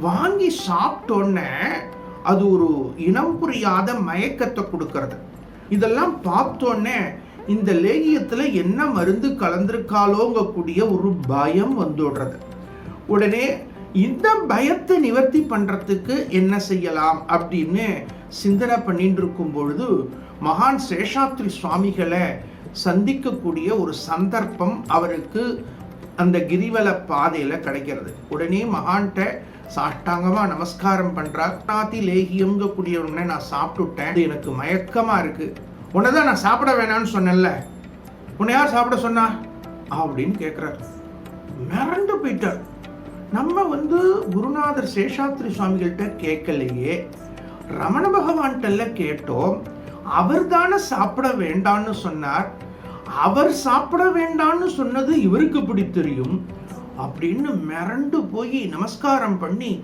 வாங்கி சாப்பிட்டோன்னே அது ஒரு இனம் புரியாத மயக்கத்தை கொடுக்கறது. இதெல்லாம் பார்த்தோன்னே இந்த லேகியத்தில் என்ன மருந்து கலந்திருக்காலோங்கக்கூடிய ஒரு பயம் வந்துடுறது. உடனே இந்த பயத்தை நிவர்த்தி பண்ணுறதுக்கு என்ன செய்யலாம் அப்படின்னு சிந்தனை பண்ணிட்டு இருக்கும் பொழுது மகான் சேஷாத்ரி சுவாமிகளை சந்திக்கக்கூடிய ஒரு சந்தர்ப்பம் அவருக்கு அந்த கிரிவல பாதையில் கிடைக்கிறது. உடனே மகான்கிட்ட சாஷ்டாங்கமாக நமஸ்காரம் பண்றார். நாத்தி லேகியம்ங்கக்கூடிய உடனே நான் சாப்பிட்டுட்டேன். அது எனக்கு மயக்கமாக இருக்குது உன்னை தான் நான் சாப்பிட வேணாம்னு சொன்னேன்ல. உன்னை யார் சாப்பிட சொன்னா? அப்படின்னு கேட்குறாரு மிரண்டு போயிட்டார். நம்ம வந்து குருநாதர் சேஷாத்ரி சுவாமிகள்கிட்ட கேட்கலையே. ரமண பகவான்கிட்டல கேட்டோம். அவர் தானே சாப்பிட வேண்டான்னு சொன்னார். அவர் சாப்பிட வேண்டான்னு சொன்னது இவருக்கு எப்படி தெரியும் அப்படின்னு மிரண்டு போய் நமஸ்காரம் பண்ணி